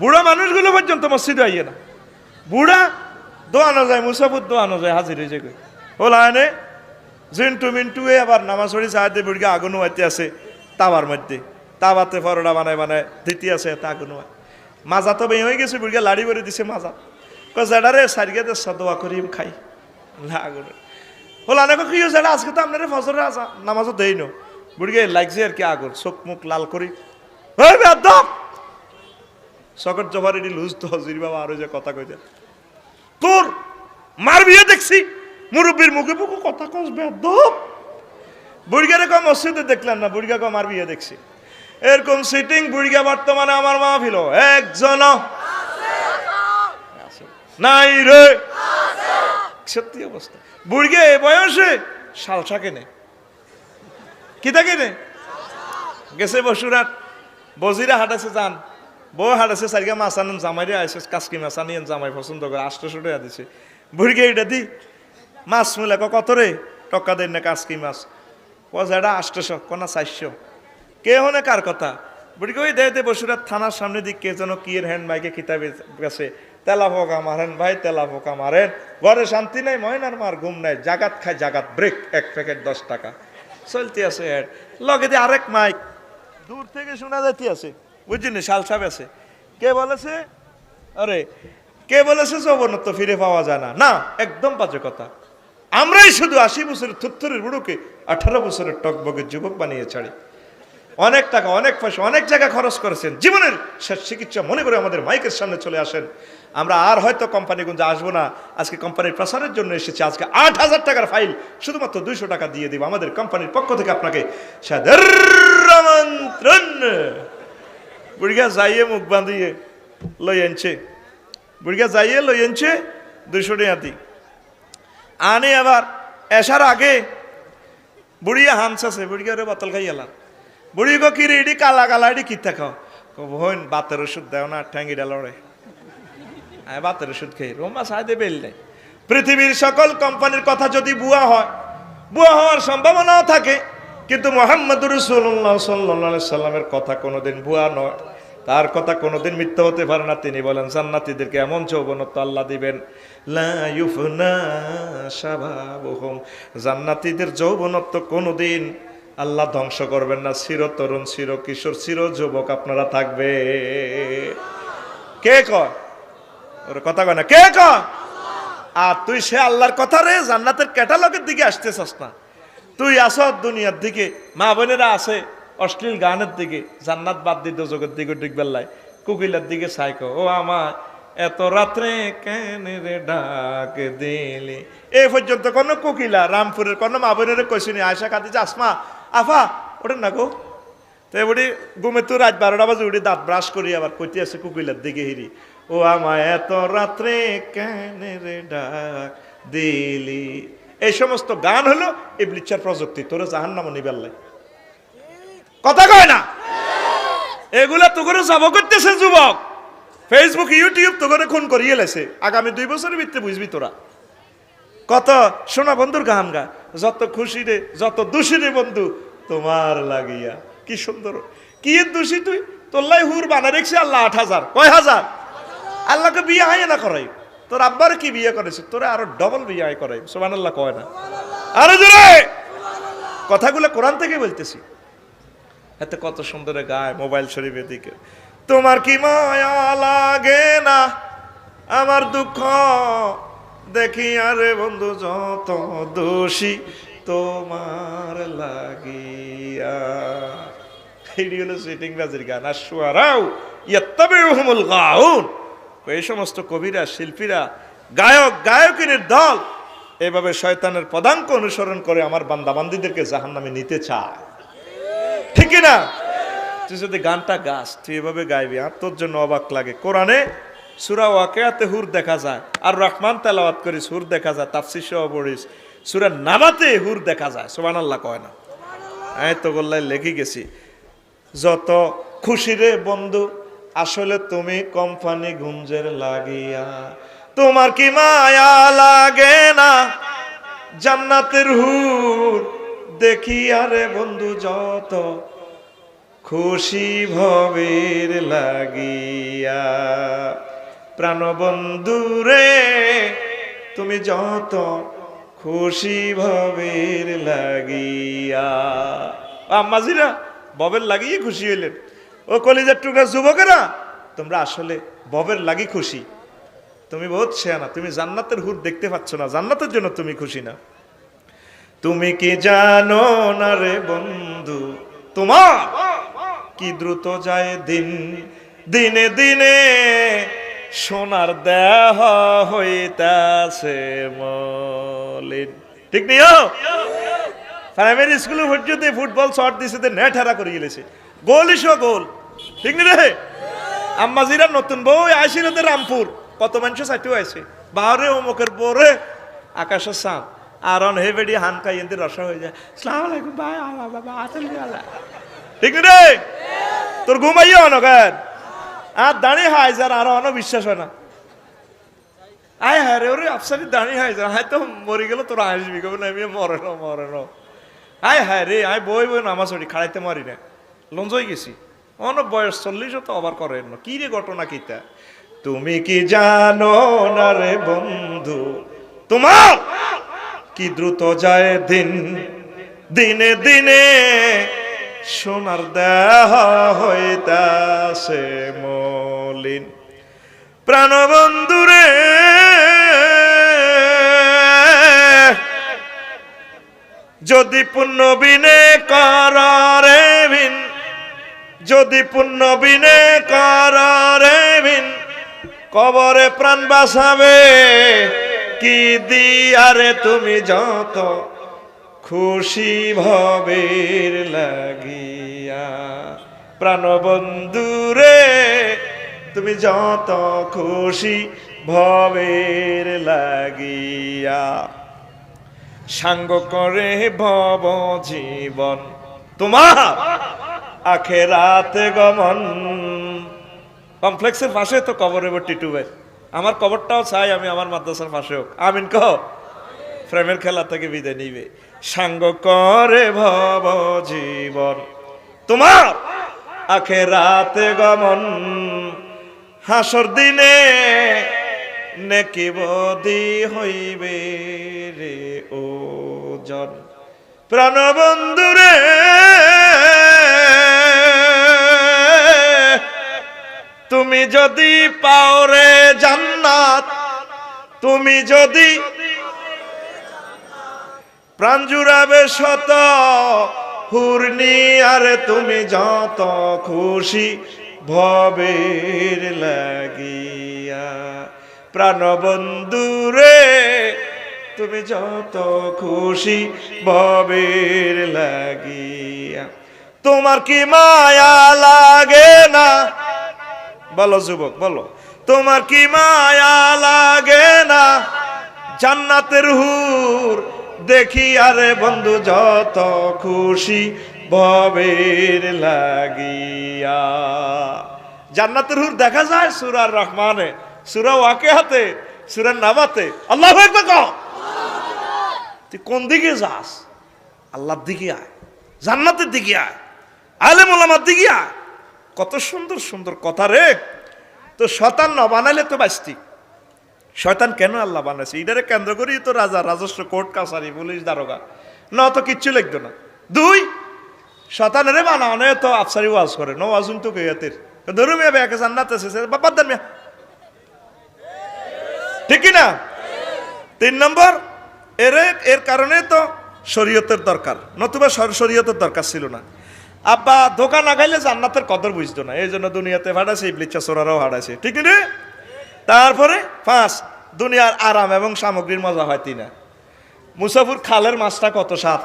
বুড়া মানুষগুলো পর্যন্ত মসজিদে আইয়ে না। বুড়া দোয়ানো যায়, মুসাফুর দোয়ানো যায়, হাজির হয়ে যায় ওলা এনে জিন্টু এ আবার নামাজ পড়ি, সাহায্যে বুড়িকে আগুন হইতে আছে তাওয়ার মধ্যে। তাওয়াতে পরোটা বানায় বানায় দিতে আছে তা আগুন হয় মাজা তো বেই হয়ে গেছে, বুড়িকে লাড়ি করে দিছে মাজা। কজাডারে সারিকে দেশ দোয়া করি খাই। আগুন হলো অনেক কি হয়েছে এটা আজকে তো আপনার ফজরের আসা নামাজও দেই নো। বুড়িকে লাগছে আর কি আগুন, চোখ মুখ লাল করি। ওই সকট জবার এটি লুজ তো হজির বাবা আরও যে কথা কইতে। তোর মার বিয়ে দেখছি, মুরব্বীর মুখে মুখে কথা কস বেদ্দপ বুড়িগারে কম মসজিদে দেখলাম না, বুড়িগা কম মার বিয়ে দেখছি। এরকম সিটিং বুড়িগা বর্তমানে আমার মা ফিল একজন নাই রে। সত্যি অবস্থা। বুড়িগে এ বয়সে শালসা কেনে? কিতা কেনে? গেছে বসুরাট বজিরা হাঁটাছে যান বউ হাঁটাছে সারিগা মাছ আনেন জামাইরে আইসে কাসকি মাছ আনিয়েন জামাই পছন্দ করে আষ্টশো টাকা দিছে। বুড়িগে এটা দি, মাছ মুলে কত রে টকা দেন না কাসকি মাছ? ক এটা আষ্টশো কনা চারশো কে হনে কার কথা? বুড়িকে দে দে বসুরাট থানার সামনে দিক কে যেন কি হ্যান্ড বাইকে কিতাবে গেছে। তেলা পোকা মারেন ভাই, তেলা পোকা মারেন ঘরে শান্তি নাই ময়নার মার ঘুম নাই। জাগাত খায় জাগাত ব্রেক এক প্যাকেট দশ টাকা। চলতে আছে লগে দিয়ে আরেক মাইক। দূর থেকে শোনা যাইতে আছে। বুঝছিনি শালসাব আছে। কে বলেছে? আরে, কে বলেছে যৌবনত্ব ফিরে পাওয়া যায় না? না, একদম বাজে কথা। আমরাই শুধু আশি বছরের থুত্থরের বুড়োকে, আঠারো বছরের টকবগের যুবক বানিয়ে ছাড়ি। অনেক টাকা, অনেক পয়সা, অনেক জায়গা খরচ করেছেন। জীবনের শেষ চিকিৎসা মনে করে আমাদের মাইকের সামনে চলে আসেন। আমরা আর হয়তো কোম্পানিগঞ্জে আসব না। আজকে কোম্পানির প্রসারের জন্য এসেছি। আজকে আট হাজার টাকার ফাইল শুধুমাত্র দুইশো টাকা দিয়ে দিব। আমাদের কোম্পানির পক্ষ থেকে আপনাকে আমন্ত্রণ। বুড়িগা যাইয়ে মুখ বাঁধিয়ে লই আনছে। বুড়িগা যাইয়ে লই আনছে দুইশো টাকা দি আনে আবার, এসার আগে বুড়িয়া হামস আছে বুড়িয়া রে বাতল খাই এলাম বুড়ি গো কি এডি কালা কালা এডি কিতা খাও। বোন বাতের ওষুধ দেও না ঠ্যাঙ্গিটা লড়ে হ্যাঁ বাতের ওষুধ খেয়ে রোমা সাহায্যে বেল পৃথিবীর সকল কোম্পানির কথা যদি বুয়া হয় বুয়া হওয়ার সম্ভাবনাও থাকে। কিন্তু মোহাম্মদ রসুল্লাহ সাল্লাহ সাল্লামের কথা কোনোদিন বুয়া নয়। তার কথা কোনোদিন মিথ্যা হতে পারে না। তিনি বলেন, জান্নাতীদেরকে এমন যৌবনত্ব আল্লাহ দিবেন জান্নাতীদের যৌবনত্ব কোনোদিন আল্লাহ ধ্বংস করবেন না। চির তরুণ চির কিশোর চির যুবক আপনারা থাকবে। কে কয়? ওর কথা কয় না। কে কয়? আর তুই সে আল্লাহর কথা রে, জান্নাতের ক্যাটালগের দিকে আসতেছস না। তুই আস দুনিয়ার দিকে। মা বোনেরা আছে অশ্লীল গানের দিকে, জান্নাত বাদ দিত জগৎ দিকে ডিগবেল্লাই কুকিলের দিকে সাইকো ও আমার এত রাত্রে কেন রে ডাক দিলে? এই পর্যন্ত কোনো কুকিলা, রামপুরের কোনো মা বোনের কইসিনি আয়সা কাঁদিছে, আসমা, আফা ওটা না গো। তো এবারে ঘুমে তো রাত বারোটা বাজে, উঠে দাঁত ব্রাশ করি, আবার কইতে আছে কুকিলার দিকে হিরি, ও আমায়, এত রাত্রে কেন রে ডাক দিলি? এই সমস্ত গান হলো এই ব্লিচার প্রযুক্তি, তোরা জাহান নাম নিবেল্লাই কথা কয় না? এগুলা তো করে যাব করতেছে যুবক। ফেসবুক ইউটিউব তো করে খুন করিয়ে লেছে। আগামী দুই বছরের ভিত্তি বুঝবি তোরা। কত সোনা বন্ধুর গান গা। যত খুশি রে, যত দোষী রে বন্ধু, তোমার লাগিয়া। কি সুন্দর। কি দোষী তুই? তোল্লাই হুর বানা রেখছি আল্লাহ আট হাজার। কয় হাজার? আল্লাহকে বিয়ে হয় না করাই। তোর আব্বার কি বিয়ে করেছে? তোরা আরও ডবল বিয়ে হয় করাই। সোমান আল্লাহ কয় না। আরও জোরে! কথাগুলো কোরআন থেকে বলতেছি। এতে কত সুন্দর গায় মোবাইল শরীফের দিকে। তোমার কি মায়া লাগে না? আমার দুঃখ দেখি আরে বন্ধু, যত দোষী তোমার লাগিয়া। এইটি হলো সিটিং বাজির গান। আর সুয়ারাও ইয়াত্তাবিউহুমুল গাউন। এই সমস্ত কবিরা, শিল্পীরা, গায়ক, গায়কিনের দল এভাবে শয়তানের পদাঙ্ক অনুসরণ করে আমার বান্দাবান্দিদেরকে জাহান্নামে নিতে চায়। ঠিক না? তুই যদি গানটা গাস, তুই এভাবে গাইবি, আর তোর জন্য অবাক লাগে। কোরআনে সুরা ওয়াকেয়াতে হুর দেখা যায়, আর রহমান তেলাওয়াত করিস হুর দেখা যায়, তাফসির সহ পড়িস। সুরা নামাতে হুর দেখা যায় সোমান আল্লাহ কয় না? এই তো গোল্লায় লেগে গেছি। যত খুশি রে বন্ধু, আসলে তুমি কোম্পানি গুঞ্জের লাগিয়া। তোমার কি মায়া লাগে না? জান্নাতের হুর দেখি আরে বন্ধু, যত খুশি ভবের লাগিয়া। প্রাণবন্ধু রে, তুমি যত খুশি ভবের লাগিয়া। আম্মাজিরা ববের লাগিয়ে খুশি হইলেন। ও কলিজার টুকরা যুবকেরা, তোমরা আসলে ববের লাগি খুশি। তুমি বহুত শেয়ানা তুমি জান্নাতের হুর দেখতে পাচ্ছ না, জান্নাতের জন্য তুমি খুশি না। তুমি কি জানো না রে বন্ধু? তোমার? কি দ্রুত যায় দিন, দিনে দিনে সোনার দেহ হইতাছে মলিন। ঠিক নিও প্রাইমারি স্কুলে পর্যন্ত ফুটবল শট দিছে নেট হারা করে গেলেছে। গোল ইসো গোল। ঠিক নি রে? আম্মাজিরা নতুন বউ তো রামপুর। কত মানুষ সাইটেও আছে বাহরে অমুকের পরে আকাশের সাপ। আর অন হে বেডি হান খাই এনতে রসা হয়ে যায়। সালাম আলাইকুম, ভাই, আল্লাহ বাবা আসল আল্লাহ? ঠিক রে? তোর ঘুমাইয়া অনগার আর দাঁড়িয়ে হাই যার, আর অন বিশ্বাস হয় না। আয় হ্যাঁ রে, ওরে আফসারি দাঁড়িয়ে হাই যার। হাই তো মরে গেল তোর আসবি, কবে না আমি মরে না মরে না আয় হ্যাঁ রে, আয় বই বই নামাজ পড়ি, খাড়াইতে মারি না। লঞ্জই গেছি। অন বয়স চল্লিশ তো আবার করেন না। কি রে ঘটনা কিতা তুমি কি জানো না রে বন্ধু? তোমার কি দ্রুত যায় দিন? দিনে দিনে সোনার দেহ হইতাছে মলিন। প্রাণবন্ধুরে, যদি পুণ্য বিনে কররে বিন, যদি পুণ্য বিনে কররে বিন, কবরে প্রাণ বাঁচাবে কি দিয়ারে তুমি যত খুশি ভবের লাগিয়া? প্রাণবন্ধুরে, তুমি যত খুশি ভবের লাগিয়া। সাঙ্গ করে ভব জীবন, তোমার আখেরাতে গমন। কমপ্লেক্সের পাশে তো কবর টিটুবের। আমার কবরটাও চাই আমি আমার মাদ্রাসার পাশে হোক। আমিন কহ? প্রেমের খেলা থেকে বিদায় নিবে। সাঙ্গ করে ভব জীবন। তোমার আখে রাতে গমন। হাসর দিনে নেকি বদি হইবে রে ও জন প্রাণবন্ধুরে তুমি যদি পাওরে জান্নাত, তুমি যদি প্রাণ জুড়াবে শত হুরনি, আরে তুমি যত খুশি ভবের লাগিয়া। প্রাণবন্ধুরে তুমি যত খুশি ভবের লাগিয়া। তোমার কি মায়া লাগে না? বলো যুবক, বলো। তোমার কি মায়া লাগে না? জান্নাতের হুর দেখি, আরে বন্ধু, যত খুশি ভবের লাগিয়া। জান্নাতের হুর দেখা যায় সুরার রহমানে, সুরা ওয়াকে হাতে সুরার নামাতে। আল্লাহ তুই কোন দিকে যাস? আল্লাহর দিকে আয়, জান্নাতের দিকে আয় আলে মোলামার দিকে আয়। কত সুন্দর সুন্দর কথা রে। তো শতান না বানাইলে তো বাস্তি শয়তান কেন আল্লাহ বানাইছে? এটারে কেন্দ্র করি তো রাজা, রাজস্ব কোর্ট, কাছারি, পুলিশ, দারোগা। না তো কিচ্ছু লিখতো না। দুই শতানের বানানো তো আফসারি ওয়াজ করে। নো ওয়াজুন তো কেয়াতের ধরু মেয়ে বেয়াকে জান্নাত এসেছে বাবার দেন মেয়া। ঠিক না তিন নম্বর, এর এর কারণে তো শরীয়তের দরকার। নতুবা শর- শরীয়তের দরকার ছিল না। আব্বা, ধোকা না খাইলে জান্নাতের কদর বুঝতো না। এই জন্য দুনিয়াতে ভাড়াছে ইবলিচ্ছা সোরারাও হারাছে ঠিক নি তারপরে পাঁচ দুনিয়ার আরাম এবং সামগ্রীর মজা হয় তিনা। মুসাফুর খালের মাছটা কত স্বাদ?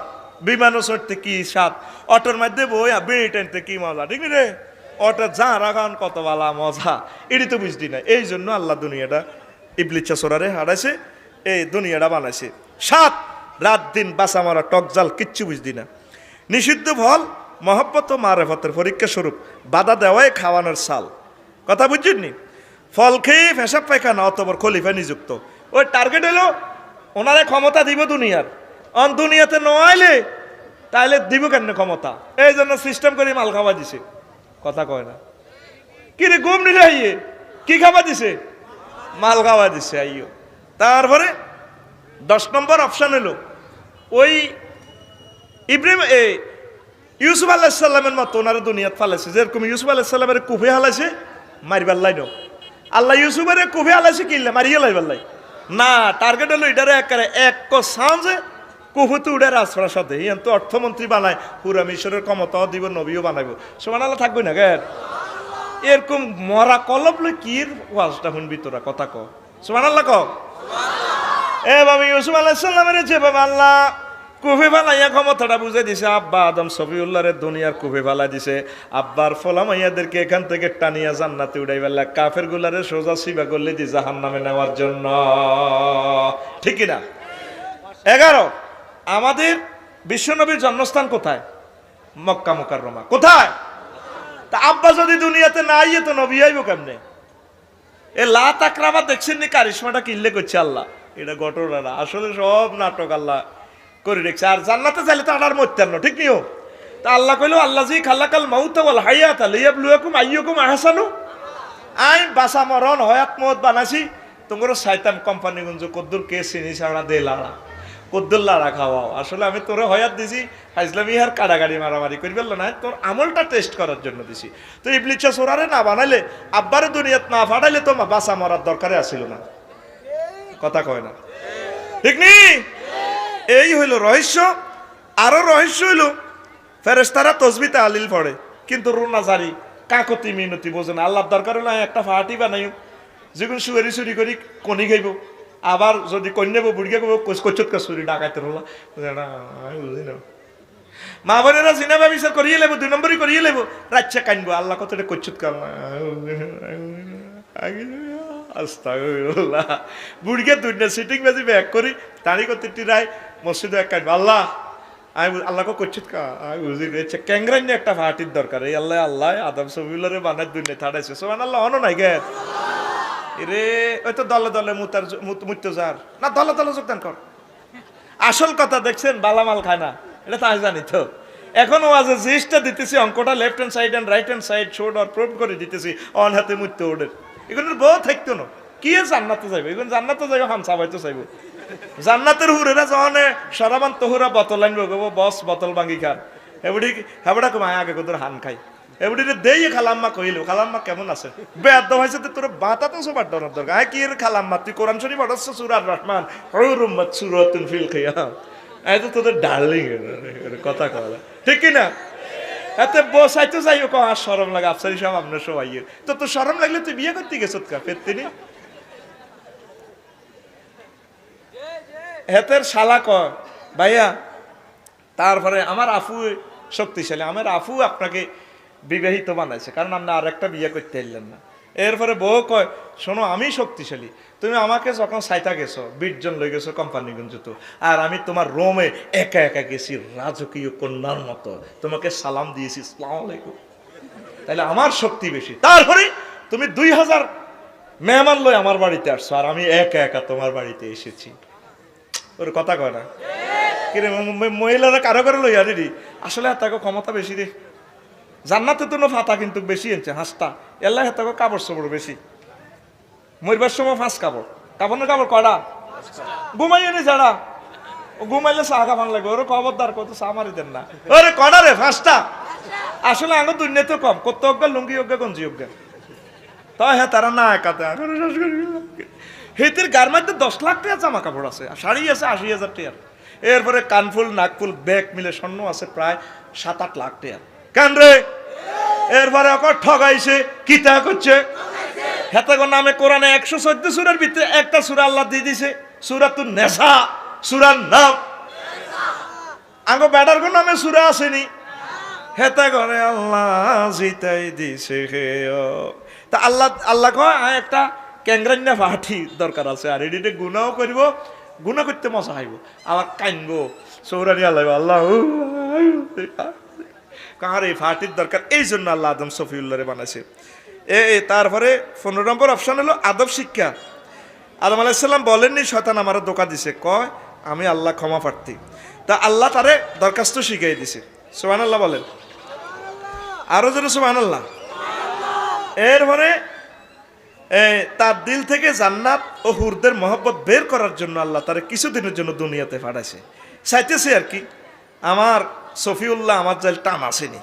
বিমানও চড়তে কি স্বাদ? অটোর মধ্যে বই বেড়ে টানতে কি মজা? ঠিক রে অটো যা রাখান কত বালা মজা। এটি তো বুঝতি না। এই জন্য আল্লাহ দুনিয়াটা ইবলিচ্ছা সোরারে হারাইছে, এই দুনিয়াটা বানাইছে। সাত, রাত দিন বাসা মারা টক জাল কিচ্ছু বুঝতি না। নিষিদ্ধ ফল মহব্বত ও মারেফতের পরীক্ষা স্বরূপ বাধা দেওয়াই খাওয়ানোর সাল কথা বুঝছেননি ফল খেয়ে ফেসাব পায়খানা অতবর খলিফা নিযুক্ত। ওই টার্গেট হলো ওনারে ক্ষমতা দিব দুনিয়ার। অন দুনিয়াতে ন আইলে তাইলে দিব কেন ক্ষমতা? এই জন্য সিস্টেম করে মাল খাওয়া দিছে। কথা কয় না। কি রে ঘুম নিলে আইয়ে? কি খাওয়া দিছে? মাল খাওয়া দিছে আইও তারপরে দশ নম্বর অপশন এলো ওই ইব্রাহিম ইউসুফ আল্লাহিসাল্লামের মতো ওনারা দুনিয়াত ফালাইছে। যেরকম ইউসুফ আল্লাহিসাল্লামের কুফে হালাইছে, মারিবার লাই নো আল্লাহ ইউসুফের কুফে হালাইছে কিনলে মারিয়ে লাইবার লাই না টার্গেট হলো এটারে একারে এক সাঁজে কুহুতে উড়ে রাজপ্রাসাদে। ইয়ান তো অর্থমন্ত্রী বানায়, পুরা মিশরের ক্ষমতাও দিব, নবীও বানাইব। সমান আল্লাহ থাকবে না, গের? এরকম মরা কলব লই কি ওয়াজটা শুনবি তোরা, কথা ক। সমান আল্লাহ ক? এ বাবা ইউসুফ আলাইসাল্লামের যে বাবা আল্লাহ কুফে ফালাইয়া ক্ষমতাটা বুঝে দিছে, আব্বা আদম সফিউল্লাহরে দুনিয়ার কুফে ফালাই দিছে। আব্বার ফলাম ফলামাইয়াদেরকে এখান থেকে টানিয়া জান্নাতে উড়াই ফেললা। কাফের গুলারে সোজা সিবা করলে দি জাহান নামে নেওয়ার জন্য। ঠিক না এগারো, আমাদের বিশ্বনবীর জন্মস্থান কোথায়? মক্কা মুকাররমা। কোথায়? তা আব্বা যদি দুনিয়াতে না আইয়ে তো নবী আইব কেমনে? এ লা তাকরামা দেখছেন নি কারিশমাটা কিনলে করছে আল্লাহ। এটা ঘটনা না। আসলে সব নাটক আল্লাহ করে রেখেছে আর জান্নাতে চাইলে তো আনার মত্যান্ন ঠিক নিও তা আল্লাহ কইলো আল্লাহ জি খাল্লাকাল মাউত ওয়াল হায়াত লিয়াবলুয়াকুম আইয়ুকুম আহসানু। আই, বাসা মরণ, হয়াত মত বানাইছি। তোমার সাইতাম কোম্পানি গুঞ্জ কদ্দুর কে চিনি ছাড়া দে লাড়া কদ্দুর লাড়া খাওয়াও। আসলে আমি তোরে হয়াত দিছি হাইজলামি আর কাড়াগাড়ি মারামারি করি বলল না তোর আমলটা টেস্ট করার জন্য দিছি। তো ইবলিচা সোরারে না বানাইলে, আব্বারে দুনিয়াত না ফাটাইলে তো বাসা মরার দরকারে আসিল না। কথা কয় না। ঠিক নি? এই হইল রহস্য, আরও রহস্য হইল ফেরেস্তারা তসবিতে আলিল পড়ে, কিন্তু রুনা জারি, কাকতি মিনতি বোঝে না। আল্লাহর দরকার হলে একটা ফাটি বানাইও যেগুলো সুয়ারি চুরি করি কণি খাইব, আবার যদি কন্যাবো বুড়িকে কব কচুত কাছুরি ডাকাইতে রলা। বুঝি মা বোনেরা সিনেমা বিচার করিয়ে লেবো, দুই নম্বরই করিয়ে লেবো রাচ্চা কানবো, আল্লাহ কতটা কচুত কাল আস্তাগফিরুল্লাহ। বুড়িকে দুইটা সিটিং বাজি ব্যাক করি তারি করতে টিরাই মসজিদে এক কানবো আল্লাহ। আমি আল্লাহকে করছিত কা? আমি বুঝি রেছে ক্যাংরাইনি একটা ফাটির দরকার। এই আল্লাহ আল্লাহ, আদম সবিলরে বানার দুনিয়া থাড়াইছে। সোমান আল্লাহ অন নাই গে। রে ওই তো দলে দলে মুতার যার না, দলে দলে যোগদান কর। আসল কথা দেখছেন, বালামাল খায় না এটা তো জানি তো। এখন আজ জিনিসটা দিতেছি, অঙ্কটা left hand side and right hand side showed R prove করে দিতেছি, অন হাতে মুত্য ওদের এগুলোর বউ থাকতো না। কি জান্নাতে যাইব? এগুলো জান্নাতে যাইব হাম সাবাইতে চাইব জান্নাতের হুরেরা যখন সরাবান তহুরা বোতল আনব গো বস, বোতল ভাঙি খান এবারে হেবড়া কমায় আগে কোথাও হান খাই। এবারে দেই খালাম্মা কইল, খালাম্মা কেমন আছে? বেদ হয়েছে তো তোর বাতা তো সবার ডরার দরকার। হ্যাঁ কি খালাম্মা? তুই কোরআন শরীফ পড়াচ্ছ সুরার রহমান? হরুম্মত ফিল খাইয়া এই তো তোদের ডার্লিং কথা কলা ঠিক কি না? এতে বসাইতে যাইও কো আর শরম লাগে, আফসারি সাহেব আপনার সবাই তো তো শরম লাগলে তুই বিয়ে করতে গেছত কা ফের তিনি? হেতের শালা ক ভাইয়া, তারপরে আমার আফু শক্তিশালী, আমার আফু আপনাকে বিবাহিত বানাইছে, কারণ আপনি আর একটা বিয়ে করতে এলেন না। এরপরে বউ কয়, শোনো, আমি শক্তিশালী। তুমি আমাকে যখন সাইতা গেছো, বিশজন লই গেছো কোম্পানিগঞ্জ তো আর আমি তোমার রোমে একা একা গেছি রাজকীয় কন্যার মতো। তোমাকে সালাম দিয়েছি সালাম আলাইকুম। তাহলে আমার শক্তি বেশি তারপরে তুমি দুই হাজার মেহমান লই আমার বাড়িতে আসছো, আর আমি একা একা তোমার বাড়িতে এসেছি। ওর কথা কয় না? কিরে মহিলারা কারও কারও লইয়া রে। আসলে আর তাকে ক্ষমতা বেশি রে। জান্নাতে তো ফাতা কিন্তু বেশি আনছে হাঁসটা। এল্লা হেতাকে কাপড় চোপড় বেশি। মরবার সময় ফাঁস কাপড়। কাপড় না কাপড় কয়টা? ঘুমাইয়ে নি যারা। ঘুমাইলে চা খাবান লাগবে। ওরে খবরদার, কত চা মারি দেন না। ওরে কয়টা রে ফাঁসটা? আসলে আঙুর দুনিয়া তো কম। কত অজ্ঞা লুঙ্গি অজ্ঞা গঞ্জি অজ্ঞা তাই হ্যাঁ তারা না একাতে। হেতির গার মধ্যে দশ লাখ টাকা জামা কাপড় আছে, শাড়ি আছে, আশি হাজার টাকার। এরপরে কানফুল, নাকফুল, ব্যাগ মিলে স্বর্ণ আছে প্রায় সাত আট লাখ টাকার। কেন রে? এরপরে অকর ঠগাইছে, কি তা করছে? হেতাগো নামে কোরআনে একশো চোদ্দ সুরের ভিতরে একটা সুরা আল্লাহ দিয়ে দিছে সুরা তুর নেশা সুরার নাম। আঙ্গো ব্যাটার কোন নামে সুরা আসেনি। হেতা করে আল্লাহ জিতাই দিছে হে তা আল্লাহ আল্লাহ কয় একটা ক্যাংরান্না পাঠি দরকার আছে, আর এডিটে গুণাও করব, গুণা করতে মজা হাইব। আবার কাইনবো সৌরানি আল্লাহ আল্লাহ কার এই ফাটির দরকার? এই জন্য আল্লাহ আদম সফিউল্লাহরে বানাইছে। এ তারপরে পনেরো নম্বর অপশন হলো আদব শিক্ষা। আদম আলাইসাল্লাম বলেননি, শয়তান আমার ধোকা দিছে। কয়, আমি আল্লাহ ক্ষমা প্রার্থী। তা আল্লাহ তারে দরখাস্ত শিখাই দিছে। সোহান আল্লাহ বলেন। আরও যেন সোহান আল্লাহ এরপরে তার দিল থেকে জান্নাত ও হুরদের মহব্বত বের করার জন্য আল্লাহ তারে কিছুদিনের জন্য দুনিয়াতে পাঠাইছে। চাইতেছে আর কি, আমার সফিউল্লাহ আমার জাল টান আসেনি।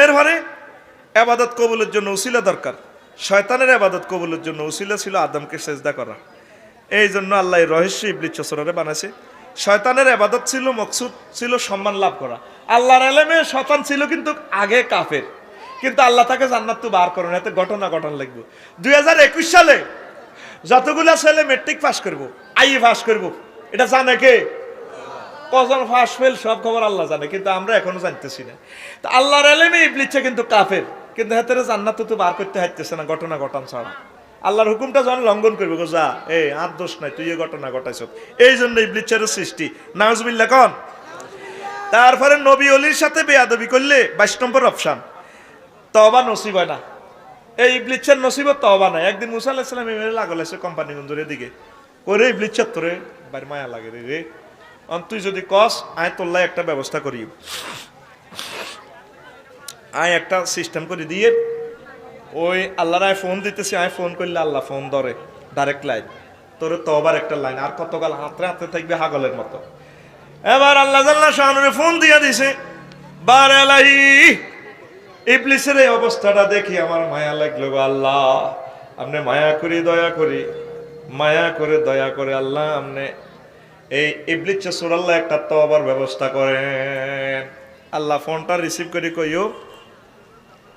এরপরে আবাদত কবুলের জন্য উসিলা দরকার। শয়তানের আবাদত কবুলের জন্য উসিলা ছিল আদমকে সেজদা করা। এই জন্য আল্লাহ রহস্য ইবলিচ চসরারে বানাইছে। শয়তানের আবাদত ছিল, মকসুদ ছিল, সম্মান লাভ করা। আল্লাহর এলেমে শতান ছিল কিন্তু আগে কাফের। কিন্তু আল্লাহ তাকে জান্নাত তো বার করুন, এতে ঘটনা ঘটনা লিখব দুই সালে যতগুলা ছেলে মেট্রিক পাস করব আই পাস করব, এটা জানে কে? কজন ফাঁস ফেল সব খবর আল্লাহ জানে, কিন্তু আমরা এখনও জানতেছি না। তো আল্লাহর এলেমে ইবলিচ্ছে কিন্তু কাফের, কিন্তু হাতের জান্নাত তো বার করতে হাইতেছে না, ঘটনা ঘটান ছাড়া। আল্লাহর হুকুমটা যখন লঙ্ঘন করবে, গো যা এই আর দোষ নাই তুই এ ঘটনা ঘটাইছ। এই জন্য ইবলিচ্ছের সৃষ্টি। নাউজবিল্লা কন। তারপরে নবী অলির সাথে বেয়াদবি করলে বাইশ নম্বর অপশান। তবা নসিব হয় না। এই ইবলিচ্ছের নসিবত তবা নাই। একদিন মুসা আলাহিসাল্লাম এমএলএ লাগল এসে কোম্পানি গঞ্জুরের দিকে ওরে ইবলিচ্ছের তোরে বাড়ি মায়া লাগে রে রে। তুই যদি কস আয় তোল্লাই একটা ব্যবস্থা করি আয় একটা সিস্টেম করে দিয়ে, ওই আল্লাহর আয় ফোন দিতেছি, আয় ফোন করলে আল্লাহ ফোন ধরে ডাইরেক্ট লাইন তোর তবার একটা লাইন আর কতকাল হাতে হাতে থাকবে হাগলের মতো। এবার আল্লাহ জাল্লা শাহনুরে ফোন দিয়ে দিছে, বার এলাই ইবলিসের এই অবস্থাটা দেখি আমার মায়া লাগল আল্লাহ। আপনি মায়া করি, দয়া করি, মায়া করে দয়া করে আল্লাহ, আপনি এই ইবলিস সুরাল্লাহ একটা তবার ব্যবস্থা করেন। আল্লাহ ফোনটা রিসিভ করে কইও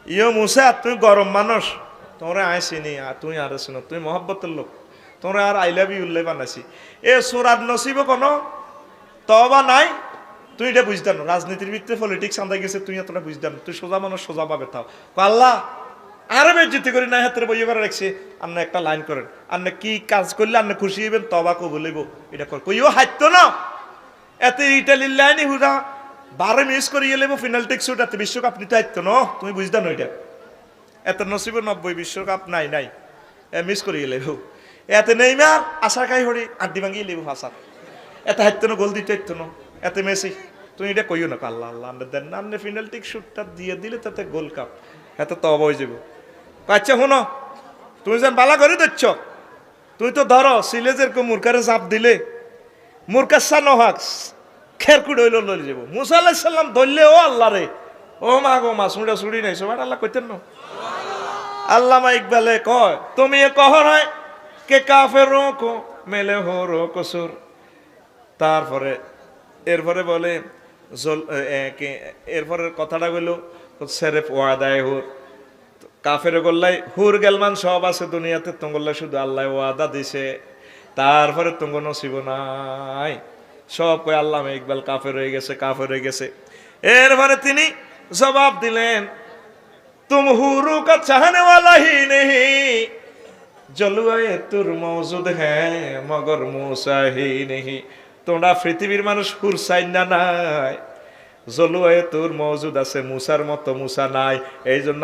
ইয়ো মুসা, তুই গরম মানুষ। তোমরা আইসিনি আর তুই আর শুনো তুই মহব্বতের লোক। তোমরা আর আই লাভ ইউ উল্লেখ বানাইছি। এ সুরাত নসিব কোনো তবা নাই। তুই এটা বুঝতাম রাজনীতির ভিত্তিতে পলিটিক্স আন্দাই গেছে, তুই এতটা বুঝতাম তুই সোজা মানুষ, সোজা পাবে তাও আল্লাহ আরও বেজিতি করি না হাতের বইয়ে করে রাখছি। আপনি একটা লাইন করেন আপনি কি কাজ করলে আপনি খুশি হইবেন, তবা কবুলিব এটা কর, কইও হাইতো না। এত ইটালির লাইনই হুরা বারে মিস করি গেলে ফিনাল টেক শুট, এত বিশ্বকাপ নিতে হাইতো না। তুমি বুঝতাম ওইটা এত নসিব নব্বই বিশ্বকাপ, নাই নাই। মিস করি গেলে এত নেই মার আশা খাই হরি, আড্ডি ভাঙি লেবু হাসার এত হাইতো না, গোল দিতে হাইতো না। এত মেসি, তুমি এটা কইও না, আল্লাহ আল্লাহ আমরা দেন না আপনি ফিনাল টেক শুটটা দিয়ে দিলে তাতে গোল কাপ, এত তব হয়ে যাব আচ্ছা শুনো, তুমি যেন বালা করে দিচ্ছ। তুই তো ধরো সিলেজের কো মুরকারে চাপ দিলে মুরকাসা নহাক খেরকুড হইল লই যাব। মুসা আলাইসাল্লাম ধরলে, ও আল্লাহ রে ও মা গো, মা শুড়া শুড়ি নাই সবার আল্লাহ কইতেন না। আল্লামা ইকবালে কয়, তুমি এ কহ হয়? কে কাফের কো মেলে হো রো তারপরে, এরপরে বলে এরপরে কথাটা গেল সেরেফ ওয়াদায় হুর। কাফের গোল্লাই হুর গেলমান সব আছে দুনিয়াতে তোঙ্গল্লা শুধু আল্লাহ ওয়াদা দিছে, তারপরে তোঙ্গ নসিব নাই। সব কয়, আল্লাহ ইকবাল কাফের হয়ে গেছে, কাফের হয়ে গেছে। এরপরে তিনি জবাব দিলেন, তুম হুরু কা চাহনে ওয়ালা হি নেহি জলুয়ে তুর মৌজুদ হ্যাঁ মগর মুসাহি নেহি। তোমরা পৃথিবীর মানুষ হুর চাই না নাই জলুয়ে তোর মৌজুদ আছে, মুসার মতো মুসা নাই এই জন্য